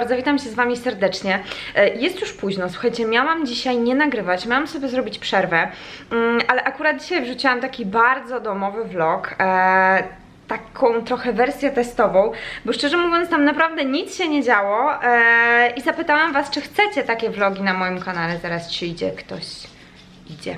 bardzo, witam się z Wami serdecznie. E, Jest już późno, słuchajcie, miałam dzisiaj nie nagrywać, miałam sobie zrobić przerwę, mm, ale akurat dzisiaj wrzuciłam taki bardzo domowy vlog. e, Taką trochę wersję testową, bo szczerze mówiąc, tam naprawdę nic się nie działo e, i zapytałam Was, czy chcecie takie vlogi na moim kanale. Zaraz ci idzie ktoś. Idzie.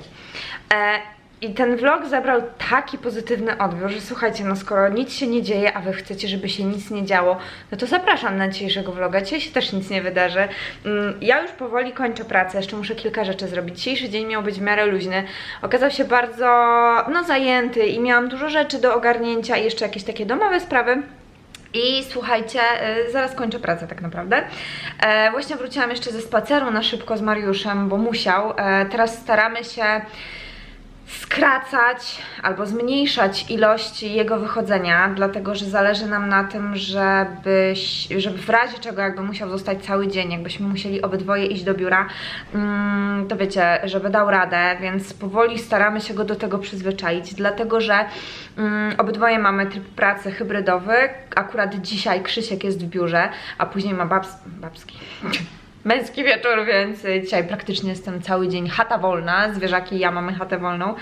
I ten vlog zebrał taki pozytywny odbiór, że słuchajcie, no skoro nic się nie dzieje, a wy chcecie, żeby się nic nie działo, no to zapraszam na dzisiejszego vloga. Dzisiaj się też nic nie wydarzy. Mm, Ja już powoli kończę pracę, jeszcze muszę kilka rzeczy zrobić. Dzisiejszy dzień miał być w miarę luźny. Okazał się bardzo, no zajęty i miałam dużo rzeczy do ogarnięcia i jeszcze jakieś takie domowe sprawy. I słuchajcie, y, zaraz kończę pracę tak naprawdę. E, właśnie wróciłam jeszcze ze spaceru na szybko z Mariuszem, bo musiał. E, teraz staramy się skracać albo zmniejszać ilość jego wychodzenia, dlatego że zależy nam na tym, żebyś, żeby w razie czego jakby musiał zostać cały dzień, jakbyśmy musieli obydwoje iść do biura, mm, to wiecie, żeby dał radę, więc powoli staramy się go do tego przyzwyczaić, dlatego że mm, obydwoje mamy tryb pracy hybrydowy, akurat dzisiaj Krzysiek jest w biurze, a później ma babs babski męski wieczór, więc dzisiaj praktycznie jestem cały dzień chata wolna, zwierzaki i ja mamy chatę wolną.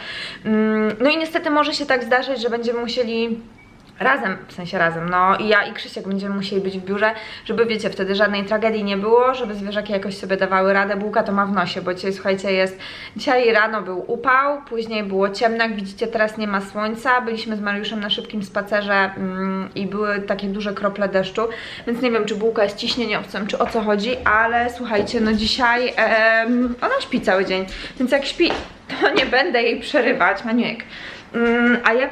Mm, No i niestety może się tak zdarzyć, że będziemy musieli razem, w sensie razem, no. I ja i Krzysiek będziemy musieli być w biurze, żeby wiecie, wtedy żadnej tragedii nie było, żeby zwierzaki jakoś sobie dawały radę, bułka to ma w nosie, bo dzisiaj słuchajcie jest, dzisiaj rano był upał, później było ciemno, jak widzicie teraz nie ma słońca, byliśmy z Mariuszem na szybkim spacerze mm, i były takie duże krople deszczu, więc nie wiem czy bułka jest ciśnieniowcem, czy o co chodzi, ale słuchajcie, no dzisiaj ona śpi cały dzień, więc jak śpi, to nie będę jej przerywać, Maniek. Mm, a jak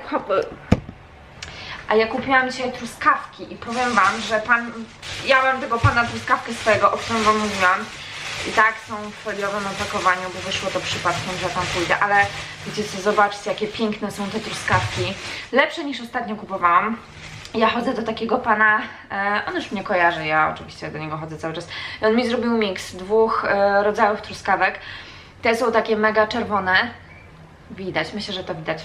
a ja kupiłam dzisiaj truskawki i powiem wam, że pan. Ja mam tego pana truskawkę swojego, o którym wam mówiłam. I tak są w foliowym opakowaniu, bo wyszło to przypadkiem, że tam pójdę, ale wiecie co, zobaczcie jakie piękne są te truskawki. Lepsze niż ostatnio kupowałam. Ja chodzę do takiego pana, e, on już mnie kojarzy, ja oczywiście do niego chodzę cały czas. I on mi zrobił miks dwóch e, rodzajów truskawek. Te są takie mega czerwone. Widać, myślę, że to widać.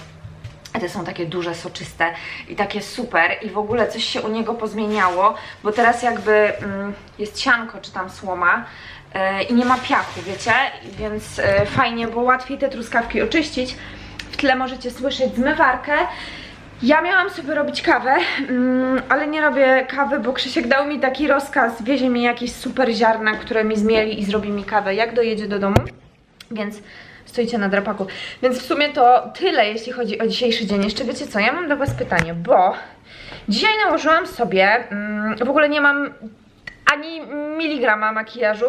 Te są takie duże, soczyste i takie super i w ogóle coś się u niego pozmieniało, bo teraz jakby mm, jest sianko czy tam słoma e, i nie ma piachu, wiecie? Więc e, fajnie, bo łatwiej te truskawki oczyścić. W tle możecie słyszeć zmywarkę. Ja miałam sobie robić kawę, mm, ale nie robię kawy, bo Krzysiek dał mi taki rozkaz, wiezie mi jakieś super ziarna, które mi zmieli i zrobi mi kawę, jak dojedzie do domu. Więc stoicie na drapaku. Więc w sumie to tyle, jeśli chodzi o dzisiejszy dzień. Jeszcze wiecie co, ja mam do Was pytanie, bo dzisiaj nałożyłam sobie, mm, w ogóle nie mam ani miligrama makijażu.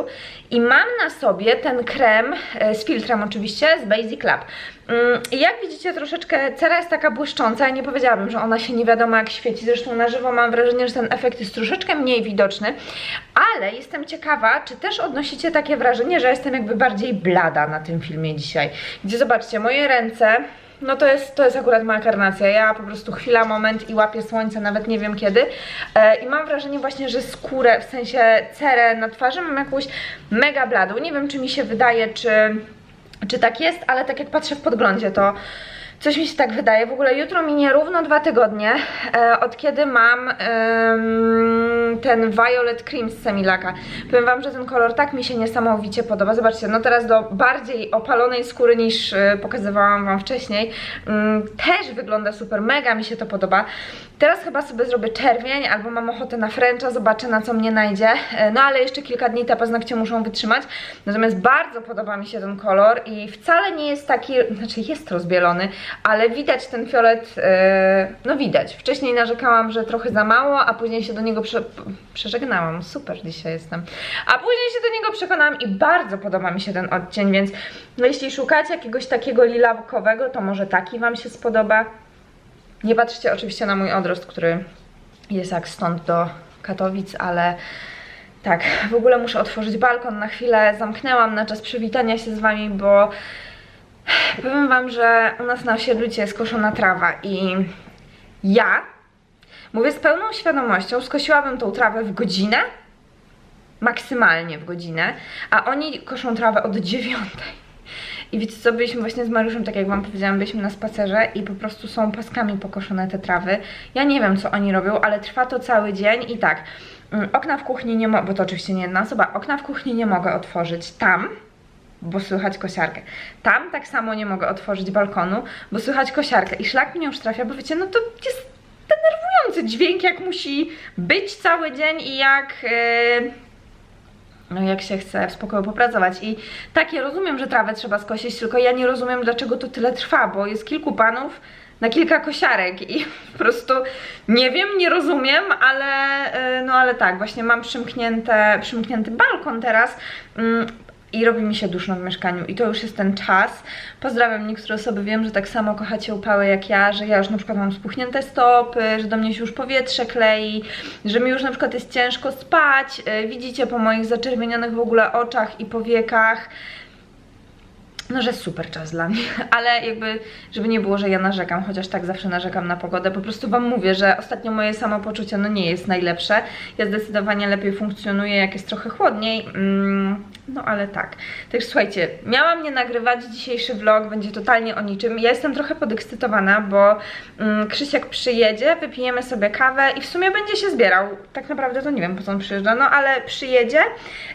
I mam na sobie ten krem e, z filtrem oczywiście, z Basic Lab. Mm, jak widzicie troszeczkę cera jest taka błyszcząca, ja nie powiedziałabym, że ona się nie wiadomo jak świeci, zresztą na żywo mam wrażenie, że ten efekt jest troszeczkę mniej widoczny, ale jestem ciekawa, czy też odnosicie takie wrażenie, że jestem jakby bardziej blada na tym filmie dzisiaj. Gdzie zobaczcie, moje ręce no to jest, to jest akurat moja karnacja. Ja po prostu chwila, moment i łapię słońce, nawet nie wiem kiedy. E, I mam wrażenie właśnie, że skórę, w sensie cerę na twarzy mam jakąś mega bladą. Nie wiem, czy mi się wydaje, czy, czy tak jest, ale tak jak patrzę w podglądzie, to coś mi się tak wydaje. W ogóle jutro minie równo dwa tygodnie, e, od kiedy mam ten Violet Cream z Semilaka. Powiem wam, że ten kolor tak mi się niesamowicie podoba. Zobaczcie, no teraz do bardziej opalonej skóry niż e, pokazywałam wam wcześniej. Mm, też wygląda super, mega mi się to podoba. Teraz chyba sobie zrobię czerwień, albo mam ochotę na fręcza, zobaczę na co mnie najdzie. E, No ale jeszcze kilka dni te paznokcie muszą wytrzymać. Natomiast bardzo podoba mi się ten kolor i wcale nie jest taki, znaczy jest rozbielony, ale widać ten fiolet, e, no widać. Wcześniej narzekałam, że trochę za mało, a później się do niego prze, przeżegnałam. Super dzisiaj jestem. A później się do niego przekonałam i bardzo podoba mi się ten odcień, więc no, jeśli szukacie jakiegoś takiego lilawkowego, to może taki Wam się spodoba. Nie patrzcie oczywiście na mój odrost, który jest jak stąd do Katowic, ale tak, w ogóle muszę otworzyć balkon na chwilę. Zamknęłam na czas przywitania się z Wami, bo powiem Wam, że u nas na osiedlu jest koszona trawa i ja mówię z pełną świadomością, skosiłabym tą trawę w godzinę, maksymalnie w godzinę, a oni koszą trawę od dziewiątej. I wiecie co, byliśmy właśnie z Mariuszem, tak jak wam powiedziałam, byliśmy na spacerze i po prostu są paskami pokoszone te trawy. Ja nie wiem, co oni robią, ale trwa to cały dzień i tak, Mm, Okna w kuchni nie mogę, bo to oczywiście nie jedna osoba, okna w kuchni nie mogę otworzyć tam, bo słychać kosiarkę. Tam tak samo nie mogę otworzyć balkonu, bo słychać kosiarkę. I szlak mnie już trafia, bo wiecie, no to jest denerwujący dźwięk, jak musi być cały dzień i jak... Yy no jak się chce w spokoju popracować. I tak, ja rozumiem, że trawę trzeba skosić, tylko ja nie rozumiem, dlaczego to tyle trwa, bo jest kilku panów na kilka kosiarek i po prostu nie wiem, nie rozumiem, ale e, no ale tak, właśnie mam przymknięte, przymknięty balkon teraz. I robi mi się duszno w mieszkaniu i to już jest ten czas. Pozdrawiam niektóre osoby, wiem, że tak samo kochacie upały jak ja, że ja już na przykład mam spuchnięte stopy, że do mnie się już powietrze klei, że mi już na przykład jest ciężko spać. Yy, Widzicie po moich zaczerwienionych w ogóle oczach i powiekach, no, że super czas dla mnie, ale jakby, żeby nie było, że ja narzekam, chociaż tak zawsze narzekam na pogodę, po prostu Wam mówię, że ostatnio moje samopoczucie no nie jest najlepsze, ja zdecydowanie lepiej funkcjonuję, jak jest trochę chłodniej, mm, no ale tak. Także słuchajcie, miałam nie nagrywać dzisiejszy vlog, będzie totalnie o niczym, ja jestem trochę podekscytowana, bo mm, Krzysiek przyjedzie, wypijemy sobie kawę i w sumie będzie się zbierał, tak naprawdę to nie wiem po co on przyjeżdża, no ale przyjedzie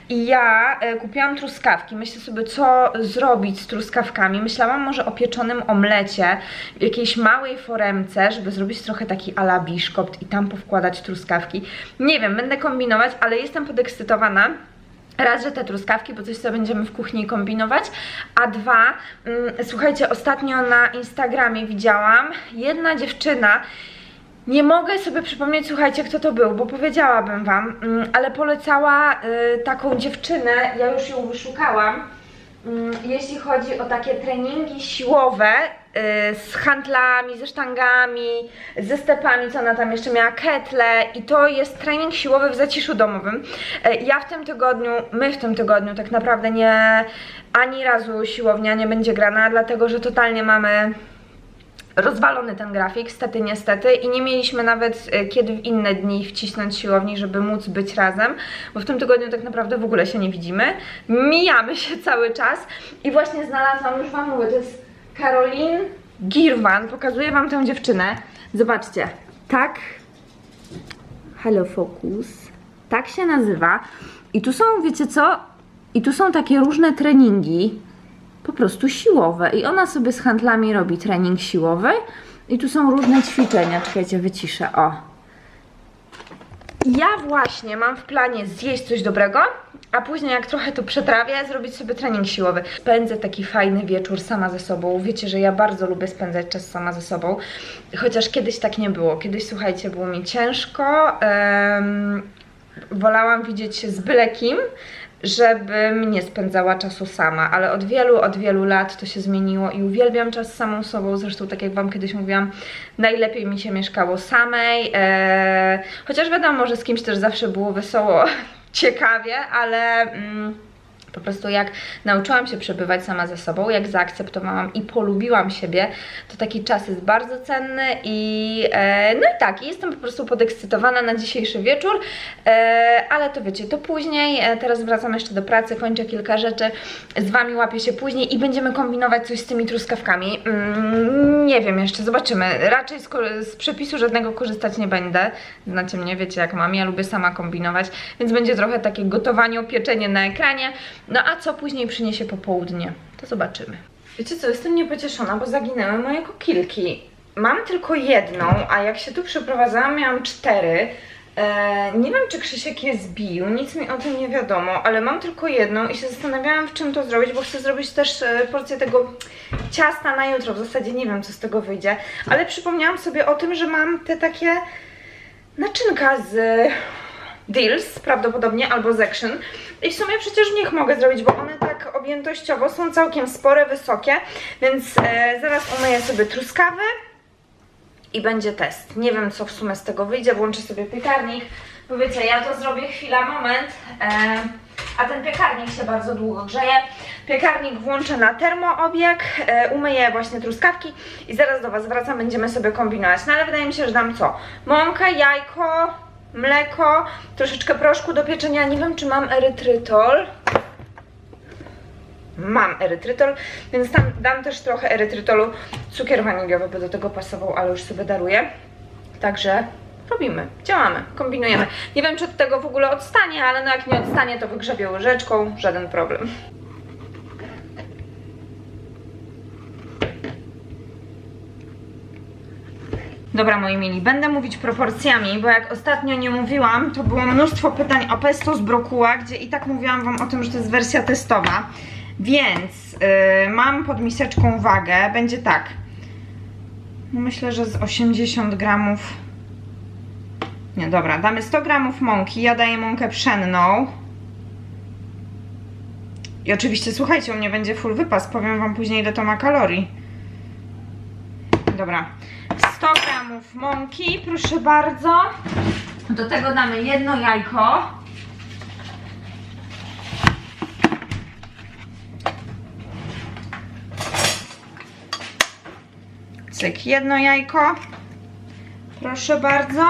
i ja e, kupiłam truskawki, myślę sobie co zrobić truskawkami. Myślałam może o pieczonym omlecie, w jakiejś małej foremce, żeby zrobić trochę taki ala biszkopt i tam powkładać truskawki. Nie wiem, będę kombinować, ale jestem podekscytowana. Raz, że te truskawki, bo coś sobie będziemy w kuchni kombinować, a dwa, mm, słuchajcie, ostatnio na Instagramie widziałam, jedna dziewczyna, nie mogę sobie przypomnieć, słuchajcie, kto to był, bo powiedziałabym wam, mm, ale polecała y, taką dziewczynę, ja już ją wyszukałam, jeśli chodzi o takie treningi siłowe y, z handlami, ze sztangami, ze stepami, co ona tam jeszcze miała, ketle i to jest trening siłowy w zaciszu domowym. Y, Ja w tym tygodniu, my w tym tygodniu tak naprawdę nie, ani razu siłownia nie będzie grana, dlatego że totalnie mamy rozwalony ten grafik, stety niestety i nie mieliśmy nawet e, kiedy w inne dni wcisnąć siłowni, żeby móc być razem, bo w tym tygodniu tak naprawdę w ogóle się nie widzimy, mijamy się cały czas i właśnie znalazłam, już Wam mówię, to jest Caroline Girwan, pokazuję Wam tę dziewczynę, zobaczcie, tak, Hello Focus, tak się nazywa. I tu są, wiecie co, i tu są takie różne treningi, po prostu siłowe. I ona sobie z handlami robi trening siłowy. I tu są różne ćwiczenia. Czekajcie, wyciszę. O. Ja właśnie mam w planie zjeść coś dobrego, a później jak trochę to przetrawię, zrobić sobie trening siłowy. Spędzę taki fajny wieczór sama ze sobą. Wiecie, że ja bardzo lubię spędzać czas sama ze sobą. Chociaż kiedyś tak nie było. Kiedyś, słuchajcie, było mi ciężko. em, wolałam widzieć się z byle kim, żebym nie spędzała czasu sama, ale od wielu, od wielu lat to się zmieniło i uwielbiam czas samą sobą, zresztą tak jak Wam kiedyś mówiłam, najlepiej mi się mieszkało samej, eee, chociaż wiadomo, że z kimś też zawsze było wesoło, ciekawie, ale... Mm, po prostu jak nauczyłam się przebywać sama ze sobą, jak zaakceptowałam i polubiłam siebie, to taki czas jest bardzo cenny i e, no i tak, jestem po prostu podekscytowana na dzisiejszy wieczór, e, ale to wiecie, to później, e, teraz wracam jeszcze do pracy, kończę kilka rzeczy, z Wami łapię się później i będziemy kombinować coś z tymi truskawkami. Mm, nie wiem jeszcze, zobaczymy. Raczej z, z przepisu żadnego korzystać nie będę. Znacie mnie, wiecie jak mam, ja lubię sama kombinować, więc będzie trochę takie gotowanie, pieczenie na ekranie. No a co później przyniesie popołudnie? To zobaczymy. Wiecie co, jestem niepocieszona, bo zaginęły moje kokilki. Mam tylko jedną, a jak się tu przeprowadzałam, miałam cztery. E, nie wiem, czy Krzysiek je zbił, nic mi o tym nie wiadomo, ale mam tylko jedną i się zastanawiałam, w czym to zrobić, bo chcę zrobić też e, porcję tego ciasta na jutro. W zasadzie nie wiem, co z tego wyjdzie, ale przypomniałam sobie o tym, że mam te takie naczynka z Deals prawdopodobnie albo z Action i w sumie przecież w nich mogę zrobić, bo one tak objętościowo są całkiem spore, wysokie, więc e, zaraz umyję sobie truskawy i będzie test. Nie wiem co w sumie z tego wyjdzie, włączę sobie piekarnik, bo wiecie, ja to zrobię chwila, moment, e, a ten piekarnik się bardzo długo grzeje. Piekarnik włączę na termoobieg, e, umyję właśnie truskawki i zaraz do Was wracam, będziemy sobie kombinować. No ale wydaje mi się, że dam co? Mąkę, jajko, mleko, troszeczkę proszku do pieczenia, nie wiem czy mam erytrytol. Mam erytrytol, więc tam dam też trochę erytrytolu. Cukier waniliowy by do tego pasował, ale już sobie daruję. Także robimy, działamy, kombinujemy. Nie wiem, czy od tego w ogóle odstanie, ale no jak nie odstanie, to wygrzebię łyżeczką, żaden problem. Dobra, moi mili, będę mówić proporcjami, bo jak ostatnio nie mówiłam, to było mnóstwo pytań o pesto z brokuła, gdzie i tak mówiłam wam o tym, że to jest wersja testowa. Więc yy, mam pod miseczką wagę, będzie tak. Myślę, że z 80 gramów. Nie, dobra, damy 100 gramów mąki. Ja daję mąkę pszenną. I oczywiście, słuchajcie, u mnie będzie full wypas. Powiem wam później, ile to ma kalorii. Dobra. 100 gramów mąki, proszę bardzo. Do tego damy jedno jajko. Cyk, jedno jajko. Proszę bardzo.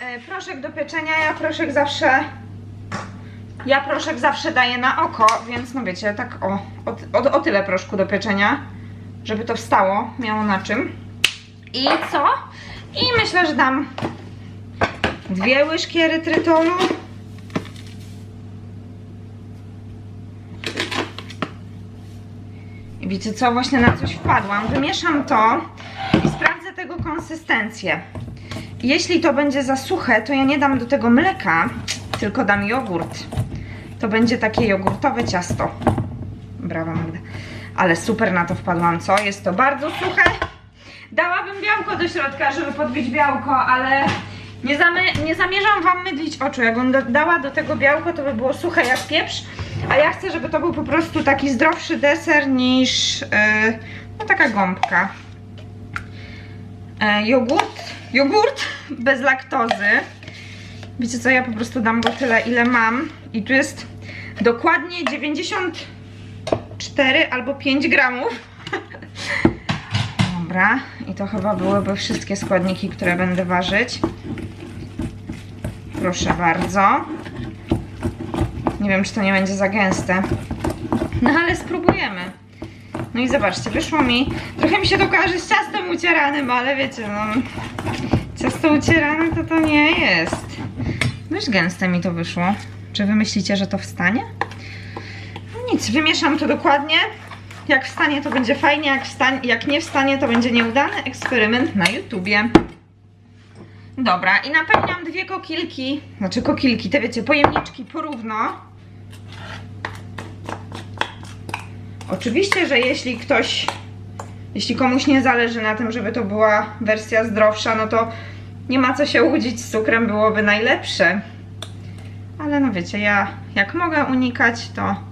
E, proszek do pieczenia, ja proszek zawsze. Ja proszek zawsze daję na oko, więc no wiecie, tak o, o, o, o tyle proszku do pieczenia, żeby to wstało, miało na czym. I co? I myślę, że dam dwie łyżki erytrytolu. I wiecie co? Właśnie na coś wpadłam. Wymieszam to i sprawdzę tego konsystencję. Jeśli to będzie za suche, to ja nie dam do tego mleka, tylko dam jogurt. To będzie takie jogurtowe ciasto. Brawo Magda. Ale super na to wpadłam, co? Jest to bardzo suche. Dałabym białko do środka, żeby podbić białko, ale nie, zamy- nie zamierzam wam mydlić oczu. Jakbym do- dała do tego białko, to by było suche jak pieprz. A ja chcę, żeby to był po prostu taki zdrowszy deser niż yy, no taka gąbka. E, jogurt, jogurt bez laktozy. Wiecie co, ja po prostu dam go tyle, ile mam. I tu jest dokładnie 94 albo 5 gramów. Dobra, i to chyba byłyby wszystkie składniki, które będę ważyć. Proszę bardzo. Nie wiem, czy to nie będzie za gęste. No ale spróbujemy. No i zobaczcie, wyszło mi. Trochę mi się to kojarzy z ciastem ucieranym, ale wiecie, no. Ciasto ucierane to to nie jest. Dość gęste mi to wyszło. Czy wy myślicie, że to wstanie? Nic, wymieszam to dokładnie. Jak wstanie, to będzie fajnie, jak, wstań, jak nie wstanie, to będzie nieudany eksperyment na YouTubie. Dobra, i napełniam dwie kokilki, znaczy kokilki, te wiecie, pojemniczki porówno. Oczywiście, że jeśli ktoś, jeśli komuś nie zależy na tym, żeby to była wersja zdrowsza, no to nie ma co się łudzić z cukrem, byłoby najlepsze. Ale no wiecie, ja jak mogę unikać, to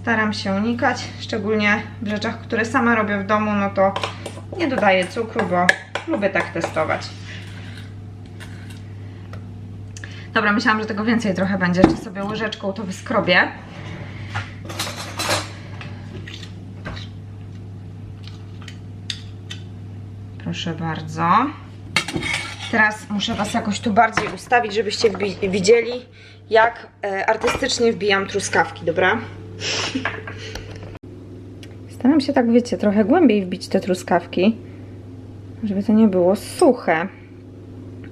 staram się unikać, szczególnie w rzeczach, które sama robię w domu, no to nie dodaję cukru, bo lubię tak testować. Dobra, myślałam, że tego więcej trochę będzie. Jeszcze sobie łyżeczką to wyskrobię. Proszę bardzo. Teraz muszę Was jakoś tu bardziej ustawić, żebyście widzieli, jak e, artystycznie wbijam truskawki, dobra? Staram się tak, wiecie, trochę głębiej wbić te truskawki, żeby to nie było suche.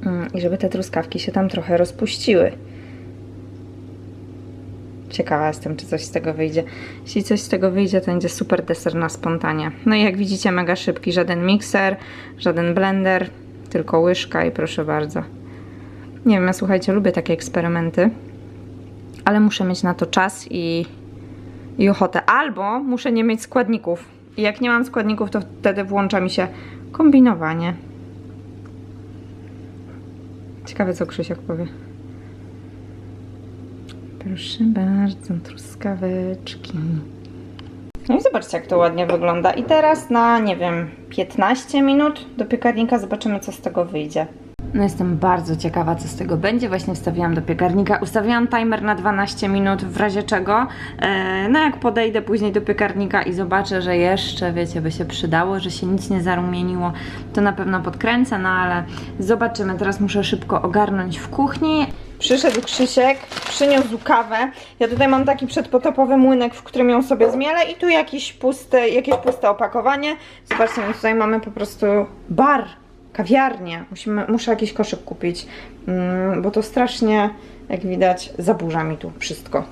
Mm, I żeby te truskawki się tam trochę rozpuściły. Ciekawa jestem, czy coś z tego wyjdzie. Jeśli coś z tego wyjdzie, to będzie super deser na spontanie. No i jak widzicie, mega szybki. Żaden mikser, żaden blender, tylko łyżka i proszę bardzo. Nie wiem, ja słuchajcie, lubię takie eksperymenty, ale muszę mieć na to czas i, i ochotę. Albo muszę nie mieć składników. I jak nie mam składników, to wtedy włącza mi się kombinowanie. Ciekawe, co Krzysiek powie. Proszę bardzo, truskaweczki. No i zobaczcie, jak to ładnie wygląda. I teraz na, nie wiem, 15 minut do piekarnika zobaczymy, co z tego wyjdzie. No jestem bardzo ciekawa, co z tego będzie. Właśnie wstawiłam do piekarnika. Ustawiłam timer na 12 minut, w razie czego. E, no jak podejdę później do piekarnika i zobaczę, że jeszcze, wiecie, by się przydało, że się nic nie zarumieniło, to na pewno podkręcę, no ale zobaczymy. Teraz muszę szybko ogarnąć w kuchni. Przyszedł Krzysiek, przyniósł kawę. Ja tutaj mam taki przedpotopowy młynek, w którym ją sobie zmielę i tu jakiś pusty, jakieś puste opakowanie. Zobaczcie, my tutaj mamy po prostu bar kawiarnię. Musimy, muszę jakiś koszyk kupić, mm, bo to strasznie, jak widać, zaburza mi tu wszystko.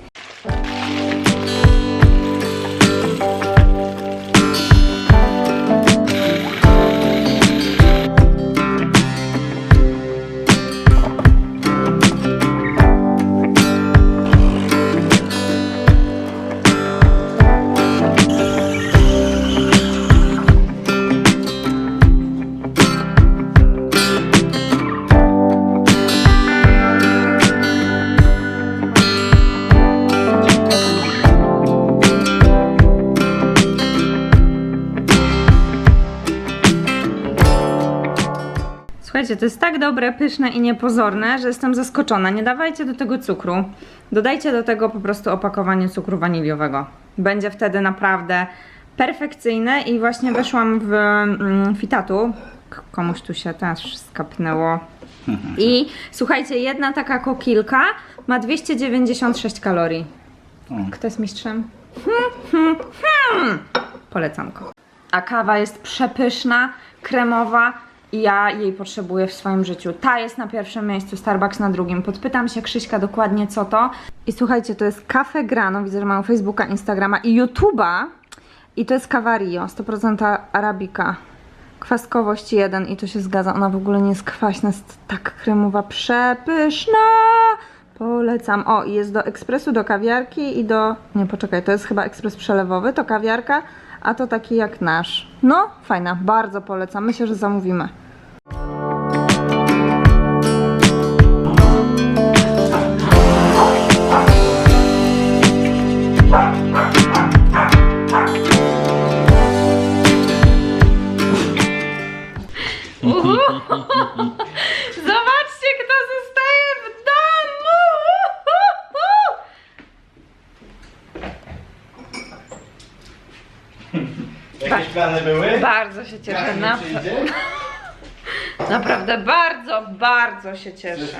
Słuchajcie, to jest tak dobre, pyszne i niepozorne, że jestem zaskoczona. Nie dawajcie do tego cukru. Dodajcie do tego po prostu opakowanie cukru waniliowego. Będzie wtedy naprawdę perfekcyjne i właśnie weszłam w mm, fitatu. Komuś tu się też skapnęło. I słuchajcie, jedna taka kokilka ma 296 kalorii. Kto jest mistrzem? Hmm, hmm, hmm. Polecanko. A kawa jest przepyszna, kremowa i ja jej potrzebuję w swoim życiu. Ta jest na pierwszym miejscu, Starbucks na drugim. Podpytam się Krzyśka dokładnie co to. I słuchajcie, to jest Cafe Grano, widzę, że mają Facebooka, Instagrama i YouTube'a. I to jest Cava Rio, 100% Arabika. Kwaskowość 1 i to się zgadza. Ona w ogóle nie jest kwaśna, jest tak kremowa, przepyszna. Polecam. O, jest do ekspresu, do kawiarki i do... Nie, poczekaj, to jest chyba ekspres przelewowy, to kawiarka, a to taki jak nasz. No, fajna, bardzo polecam. Myślę, że zamówimy. Zobaczcie, kto zostaje w domu! Jakieś plany były? Bardzo się cieszę. Jak Na, nie przyjdzie? naprawdę bardzo, się cieszę.